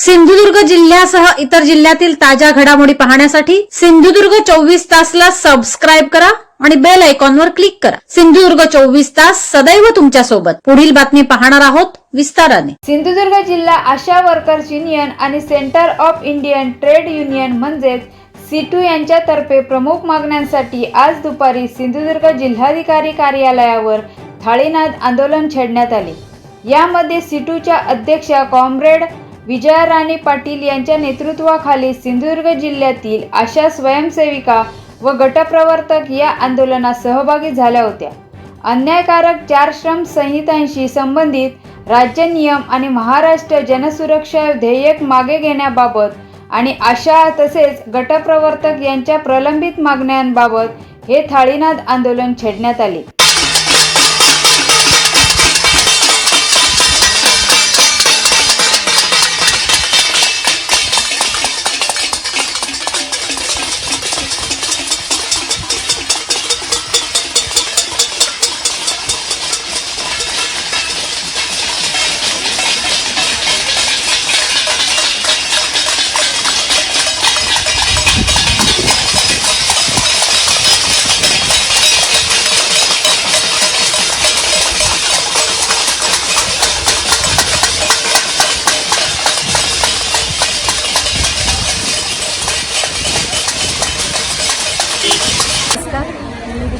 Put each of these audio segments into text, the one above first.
सिंधुदुर्ग जिल्ह्यासह इतर जिल्ह्यातील ताज्या घडामोडी पाहण्यासाठी सिंधुदुर्ग चोवीस तासला सबस्क्राईब करा आणि बेल आयकॉनवर क्लिक करा. सिंधुदुर्ग चोवीस तास सदैव तुमच्यासोबत पुढील बातमी पाहणार आहोत विस्ताराने. सिंधुदुर्ग जिल्हा आशा वर्कर्स युनियन आणि centre of Indian trade union म्हणजेच सीटू यांच्यातर्फे प्रमुख मागण्यांसाठी आज दुपारी सिंधुदुर्ग जिल्हाधिकारी कार्यालयावर थाळीनाद आंदोलन छेडण्यात आले. यामध्ये सीटूच्या अध्यक्षा कॉम्रेड विजया राणे पाटील यांच्या नेतृत्वाखाली सिंधुदुर्ग जिल्ह्यातील आशा स्वयंसेविका व गटप्रवर्तक या आंदोलनात सहभागी झाल्या होत्या. अन्यायकारक चार श्रम संहितांशी संबंधित राज्य नियम आणि महाराष्ट्र जनसुरक्षा ध्येयक मागे घेण्याबाबत आणि आशा तसेच गटप्रवर्तक यांच्या प्रलंबित मागण्यांबाबत हे थाळीनाद आंदोलन छेडण्यात आले.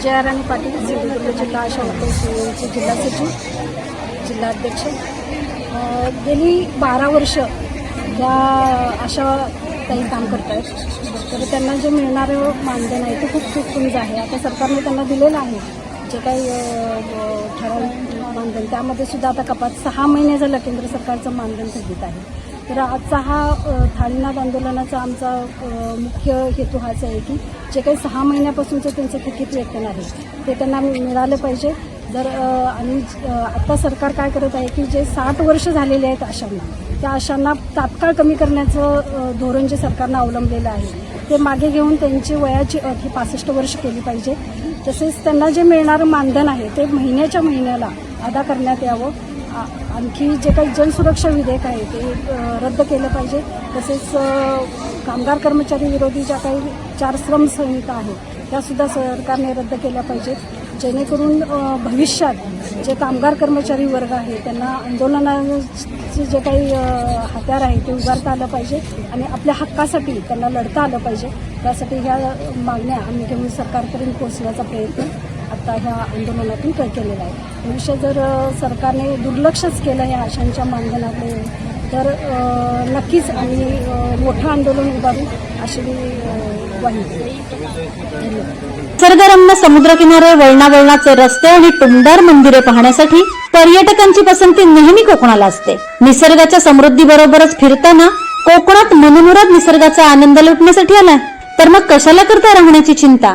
मी पाटील सिंधुदुर्ग जिल्हा आशा वर्कर्स जिल्हा सचिव जिल्हाध्यक्ष गेली बारा वर्ष या अशा काही काम करत आहेत तर त्यांना जे मिळणारं मानधन आहे ते खूप खूप कमीच आहे. आता सरकारने त्यांना दिलेलं आहे जे काही ठराव ठराविक मानधन. त्यामध्ये सुद्धा आता कपात सहा महिने झालं केंद्र सरकारचं मानधन स्थगित आहे. तर आजचा हा थाळीनाद आंदोलनाचा आमचा मुख्य हेतू हाच आहे की जे काही सहा महिन्यापासूनचं त्यांचं थकीत वेतन आहे ते त्यांना मिळालं पाहिजे. जर आणि आत्ता सरकार काय करत आहे की जे साठ वर्ष झालेले आहेत आशांना त्या आशांना तात्काळ कमी करण्याचं धोरण जे सरकारनं अवलंबलेलं आहे ते मागे घेऊन त्यांची वयाची अट ही पासष्ट वर्ष केली पाहिजे. तसेच त्यांना जे मिळणारं मानधन आहे ते महिन्याच्या महिन्याला अदा करण्यात यावं. आणखी जे काही जनसुरक्षा विधेयक आहे ते रद्द केलं पाहिजे. तसेच कामगार कर्मचारी विरोधी ज्या काही चार श्रम संहिता आहेत त्यासुद्धा सरकारने रद्द केल्या पाहिजेत. जेणेकरून भविष्यात जे कामगार कर्मचारी वर्ग आहे त्यांना आंदोलनाचे जे काही हत्यार आहे ते उभारता आलं पाहिजे आणि आपल्या हक्कासाठी त्यांना लढता आलं पाहिजे. त्यासाठी ह्या मागण्या आम्ही घेऊन सरकारपर्यंत पोहोचण्याचा प्रयत्न आता ह्या आंदोलनातून केलेलं आहे? भविष्य जर सरकारने दुर्लक्षच केलं या आशांच्या मानधनाकडे तर नक्कीच आम्ही मोठं आंदोलन उभारू अशी मी ग्वाही निसर्गरम्य समुद्रकिनारे वळणावळणाचे रस्ते आणि टुमदार मंदिरे पाहण्यासाठी पर्यटकांची पसंती नेहमी कोकणाला असते. निसर्गाच्या समृद्धी बरोबरच फिरताना कोकणात मनमुराद निसर्गाचा आनंद लुटण्यासाठी आलाय. तर मग कशाला करता राहण्याची चिंता?